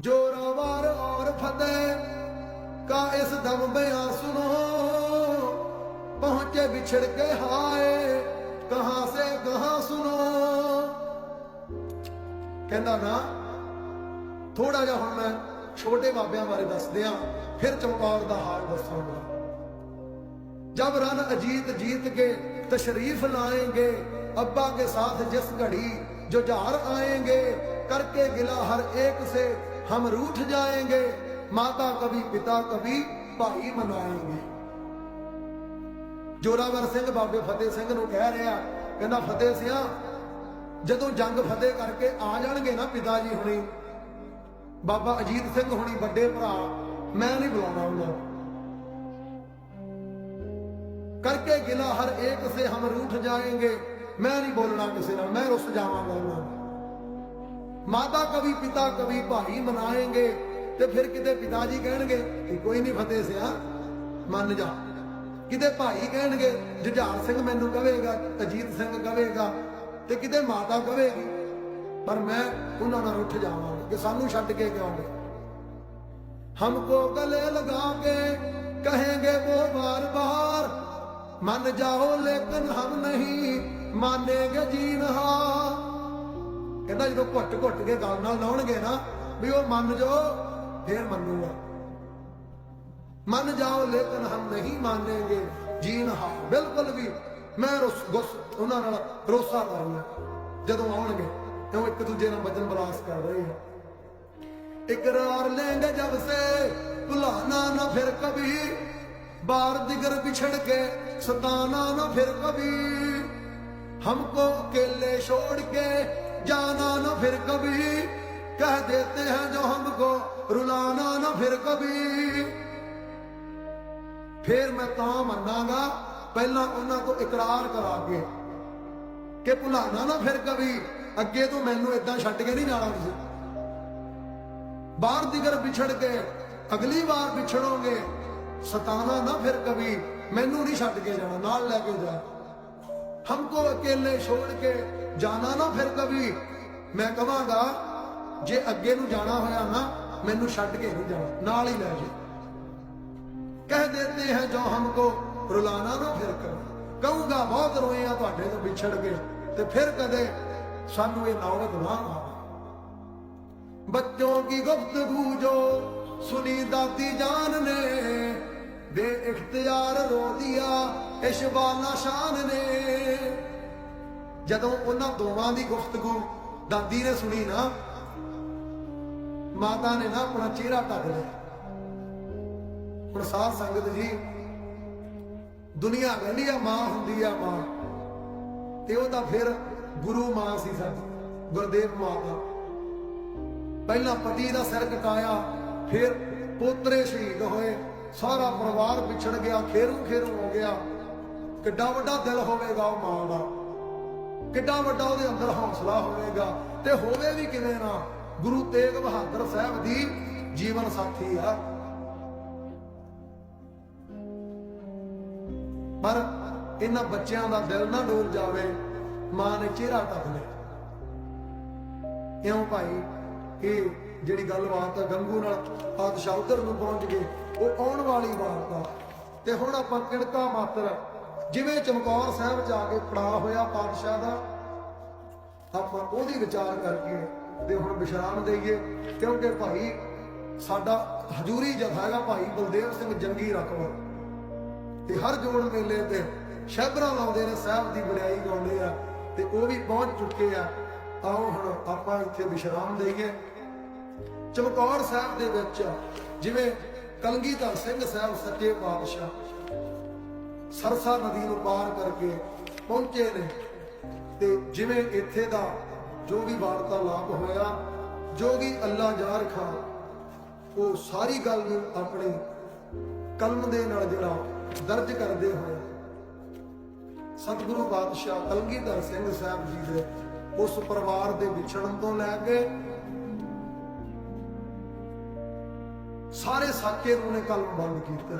जोरावर और फतेह का इस दम बयां सुनो पहुंचे बिछड़ के हाय कहां से कहां सुनो ਕਹਿੰਦਾ ਨਾ ਥੋੜਾ ਜਿਹਾ ਹੁਣ ਮੈਂ ਛੋਟੇ ਬਾਬਿਆਂ ਬਾਰੇ ਦੱਸ ਦਿਆਂ ਫਿਰ ਚਮਕੌਰ ਦਾ ਹਾਲ ਦੱਸਾਂਗਾ जब रन अजीत जीत के तशरीफ लाएंगे अब्बा के साथ जिस घड़ी जो जार आएंगे करके गिला हर एक से हम रूठ जाएंगे माता कभी पिता कभी भाई मनाएंगे ਜੋਰਾਵਰ ਸਿੰਘ ਬਾਬੇ ਫਤਿਹ ਸਿੰਘ ਨੂੰ ਕਹਿ ਰਿਹਾ ਕਹਿੰਦਾ ਫਤਿਹ ਸਿਆ ਜਦੋਂ ਜੰਗ ਫਤਿਹ ਕਰਕੇ ਆ ਜਾਣਗੇ ਨਾ ਪਿਤਾ ਜੀ ਹੁਣੀ ਬਾਬਾ ਅਜੀਤ ਸਿੰਘ ਹੁਣੀ ਵੱਡੇ ਭਰਾ ਮੈਂ ਨਹੀਂ ਬੁਲਾਉਣਾ ਉਹਨਾਂ ਨੂੰ करके गिला हर एक से हम रूठ जाएंगे मैं नहीं बोलना किसी ਨਾਲ मैं रुस ਜਾਵਾਂਗਾ ਉਹਨਾਂ ਨਾਲ ਮਾਤਾ ਕਵੀ, ਪਿਤਾ ਕਵੀ ਭਾਈ ਮਨਾਏਗੇ ਤੇ ਫਿਰ ਕਿਤੇ ਪਿਤਾ ਜੀ ਕਹਿਣਗੇ ਕਿ ਕੋਈ ਨਹੀਂ ਫਤਿਹ ਸਿਆ, ਮੰਨ ਜਾ। ਕਿਤੇ ਭਾਈ ਕਹਿਣਗੇ, ਜੁਝਾਰ ਸਿੰਘ ਮੈਨੂੰ ਕਹੇਗਾ ਅਜੀਤ ਸਿੰਘ ਕਹੇਗਾ ਤੇ ਕਿਤੇ ਮਾਤਾ ਕਹੇਗੀ ਪਰ ਮੈਂ ਉਹਨਾਂ ਨਾਲ ਉੱਠ ਜਾਵਾਂਗਾ ਕਿ ਸਾਨੂੰ ਛੱਡ ਕੇ ਕਿਉਂ ਗਏ? ਹਮਕੋ ਗਲੇ ਲਗਾ ਕੇ ਕਹੇਗੇ ਉਹ ਵਾਰ-ਵਾਰ ਮੰਨ ਜਾਓ ਲੇਕਿਨ ਹਮ ਨਹੀਂ ਮਾਨੇਗੇ ਜੀਨ ਹਾਂ ਕਹਿੰਦਾ ਜਦੋਂ ਘੁੱਟ ਘੁੱਟ ਕੇ ਗੱਲ ਨਾਲ ਲਾਉਣਗੇ ਨਾ, ਵੀ ਉਹ ਮੰਨ ਜਾਓ ਫੇਰ ਮੰਨੂਗਾ। ਮੰਨ ਜਾਓ, ਲੇਕਿਨ ਹਮ ਨਹੀਂ ਮੰਨेंगे ਜੀਨ ਹਾਂ ਬਿਲਕੁਲ ਵੀ ਮੈਂ ਰਸ ਗੁੱਸ ਉਹਨਾਂ ਨਾਲ ਰੋਸਾ ਕਰੂੰਗਾ। ਜਦੋਂ ਆਉਣਗੇ ਕਿਉਂ ਇੱਕ ਦੂਜੇ ਨਾਲ ਵਜਨ ਬਲਾਸ ਕਰ ਰਹੇ ਆ। ਇਕਰਾਰ ਲੈਂਦੇ ਜਬ ਸੇ ਭੁਲਾਣਾ ਨਾ ਫਿਰ ਕਭੀ। ਬਾਰ ਜਿਗਰ ਪਿਛੜ ਕੇ ਸਤਾਣਾ ਨਾ ਫਿਰ ਕਭੀ। ਹਮਕੋ ਅਕੇਲੇ ਛੋੜ ਕੇ जाना न फिर कभी कह देते हैं जो हमको रुलाना न फिर कभी ਫਿਰ ਮੈਂ ਤਾਂ ਮੰਨਾਂਗਾ, ਪਹਿਲਾਂ ਉਹਨਾਂ ਤੋਂ ਇਕਰਾਰ ਕਰਾਂਗੇ ਕਿ ਭੁਲਾਣਾ ਨਾ ਫਿਰ ਕਵੀ ਅੱਗੇ ਤੋਂ ਮੈਨੂੰ ਇਦਾਂ ਛੱਡ ਕੇ ਨਹੀਂ ਜਾਣਾ ਤੁਸੀਂ। ਬਾਹਰ ਦੀ ਦਿਗਰ ਵਿਛੜ ਕੇ, ਅਗਲੀ ਵਾਰ ਵਿਛੜੋਗੇ। ਸਤਾਣਾ ਨਾ ਫਿਰ ਕਵੀ ਮੈਨੂੰ ਨਹੀਂ ਛੱਡ ਕੇ ਜਾਣਾ, ਨਾਲ ਲੈ ਕੇ ਜਾ। ਹਮਕੋ ਅਕੇਲੇ ਛੋੜ ਕੇ ਜਾਣਾ ਨਾ ਫਿਰ ਕਵੀ ਮੈਂ ਕਹਾਂਗਾ, ਜੇ ਅੱਗੇ ਨੂੰ ਜਾਣਾ ਹੋਇਆ ਨਾ, ਮੈਨੂੰ ਛੱਡ ਕੇ ਨਹੀਂ ਜਾਣਾ। ਨਾਲ ਹੀ ਲੈ ਜੇ। ਕਹਿ ਦਿੰਦੇ ਹੈ ਜੋ ਹਮਕੋ, ਰੁਲਾਣਾ ਨਾ ਫਿਰ ਕਰ। ਕਹੂੰਗਾ, ਬਹੁਤ ਰੋਏ ਆ ਤੁਹਾਡੇ ਤੋਂ ਵਿਛੜ ਕੇ। ਤੇ ਫਿਰ ਕਦੇ ਸਾਨੂੰ ਇਹ ਨੌਬਤ ਨਾ ਆਵੇ। ਬੱਚੋਂ ਕੀ ਗੁਫ਼ਤਗੂ ਬੂਜੋ ਸੁਣੀ ਦਾਤੀ ਜਾਨ ਨੇ। ਬੇ ਇਖਤਿਆਰ ਰੋਦੀਆ ਦਿਆ ਸ਼ਾਨ ਨੇ। ਜਦੋਂ ਉਹਨਾਂ ਦੋਵਾਂ ਦੀ ਗੁਫ਼ਤਗੂ ਦਾਦੀ ਨੇ ਸੁਣੀ ਨਾ, ਮਾਤਾ ਨੇ ਨਾ ਆਪਣਾ ਚਿਹਰਾ ਢੱਕ ਲਿਆ। ਹੁਣ ਸਾਧ ਸੰਗਤ ਜੀ, ਦੁਨੀਆ ਕਹਿੰਦੀ ਆ, ਮਾਂ ਹੁੰਦੀ ਆ ਮਾਂ। ਤੇ ਉਹ ਤਾਂ ਫਿਰ ਗੁਰੂ ਮਾਂ ਸੀ ਸਾਡੀ ਗੁਰਦੇਵ ਮਾਤਾ ਪਹਿਲਾਂ ਪਤੀ ਦਾ ਸਿਰ ਕਟਾਇਆ, ਫਿਰ ਪੋਤਰੇ ਸ਼ਹੀਦ ਹੋਏ, ਸਾਰਾ ਪਰਿਵਾਰ ਵਿਛੜ ਗਿਆ ਖੇਰੂ ਖੇਰੂ ਹੋ ਗਿਆ। ਕਿੱਡਾ ਵੱਡਾ ਦਿਲ ਹੋਵੇਗਾ ਉਹ ਮਾਂ ਦਾ। ਕਿੱਡਾ ਵੱਡਾ ਉਹਦੇ ਅੰਦਰ ਹੌਸਲਾ ਹੋਵੇਗਾ ਤੇ ਹੋਵੇ ਵੀ ਕਿਵੇਂ ਨਾ ਗੁਰੂ ਤੇਗ ਬਹਾਦਰ ਸਾਹਿਬ ਦੀ ਜੀਵਨ ਸਾਥੀ ਆ। ਪਰ ਇਹਨਾਂ ਬੱਚਿਆਂ ਦਾ ਦਿਲ ਨਾ ਡੋਲ ਜਾਵੇ, ਮਾਂ ਨੇ ਚਿਹਰਾ ਢੱਕ ਲਿਆ। ਕਿਉਂ ਭਾਈ? ਇਹ ਜਿਹੜੀ ਗੱਲਬਾਤ ਆ, ਗੰਗੂ ਨਾਲ ਪਾਤਸ਼ਾਹ ਉਧਰ ਨੂੰ ਪਹੁੰਚ ਗਏ, ਉਹ ਆਉਣ ਵਾਲੀ ਵਾਰਤਾ ਤੇ ਹੁਣ ਆਪਾਂ ਕਿਣਕਾ ਮਾਤਰ ਜਿਵੇਂ ਚਮਕੌਰ ਸਾਹਿਬ ਜਾ ਕੇ ਪੜਾ ਹੋਇਆ ਪਾਤਸ਼ਾਹ ਦਾ, ਆਪਾਂ ਉਹਦੀ ਵਿਚਾਰ ਕਰਕੇ ਤੇ ਹੁਣ ਵਿਸ਼ਰਾਮ ਦੇਈਏ, ਕਿਉਂਕਿ ਭਾਈ ਸਾਡਾ ਹਜੂਰੀ ਜਥਾ ਹੈਗਾ ਭਾਈ ਬਲਦੇਵ ਸਿੰਘ ਜੰਗੀ ਰਕਵਾ ਤੇ ਹਰ ਜੋੜ ਮੇਲੇ ਤੇ ਸ਼ਹਿਬਰਾਂ ਲਾਉਂਦੇ ਨੇ, ਸਾਹਿਬ ਦੀ ਬੜਾਈ ਗਾਉਂਦੇ ਆ ਤੇ ਉਹ ਵੀ ਪਹੁੰਚ ਚੁੱਕੇ ਆ। ਆਓ ਹੁਣ ਆਪਾਂ ਇੱਥੇ ਵਿਸ਼ਰਾਮ ਦੇਈਏ। ਚਮਕੌਰ ਸਾਹਿਬ ਦੇ ਵਿੱਚ ਜਿਵੇਂ ਕਲਗੀਧਰ ਸਿੰਘ ਸਾਹਿਬ ਸੱਚੇ ਪਾਤਸ਼ਾਹ ਸਰਸਾ ਨਦੀ ਨੂੰ ਪਾਰ ਕਰਕੇ ਪਹੁੰਚੇ ਨੇ। ਤੇ ਜਿਵੇਂ ਇੱਥੇ ਦਾ ਜੋ ਵੀ ਵਾਰਤਾਲਾਪ ਹੋਇਆ, ਜੋ ਵੀ ਅੱਲਾ ਜਾਰ ਖਾਨ ਉਹ ਸਾਰੀ ਗੱਲ ਨੂੰ ਆਪਣੇ ਕਲਮ ਦੇ ਨਾਲ ਜਿਹੜਾ ਦਰਜ ਕਰਦੇ ਹੋਏ ਸਤਿਗੁਰੂ ਬਾਦਸ਼ਾਹ ਕਲਗੀਧਰ ਸਿੰਘ ਸਾਹਿਬ ਜੀ ਦੇ ਉਸ ਪਰਿਵਾਰ ਦੇ ਵਿਛੜਨ ਤੋਂ ਲੈ ਕੇ ਸਾਰੇ ਸਾਕੇ ਨੂੰ ਨੇ ਕਲਮ ਬੰਦ ਕੀਤਾ।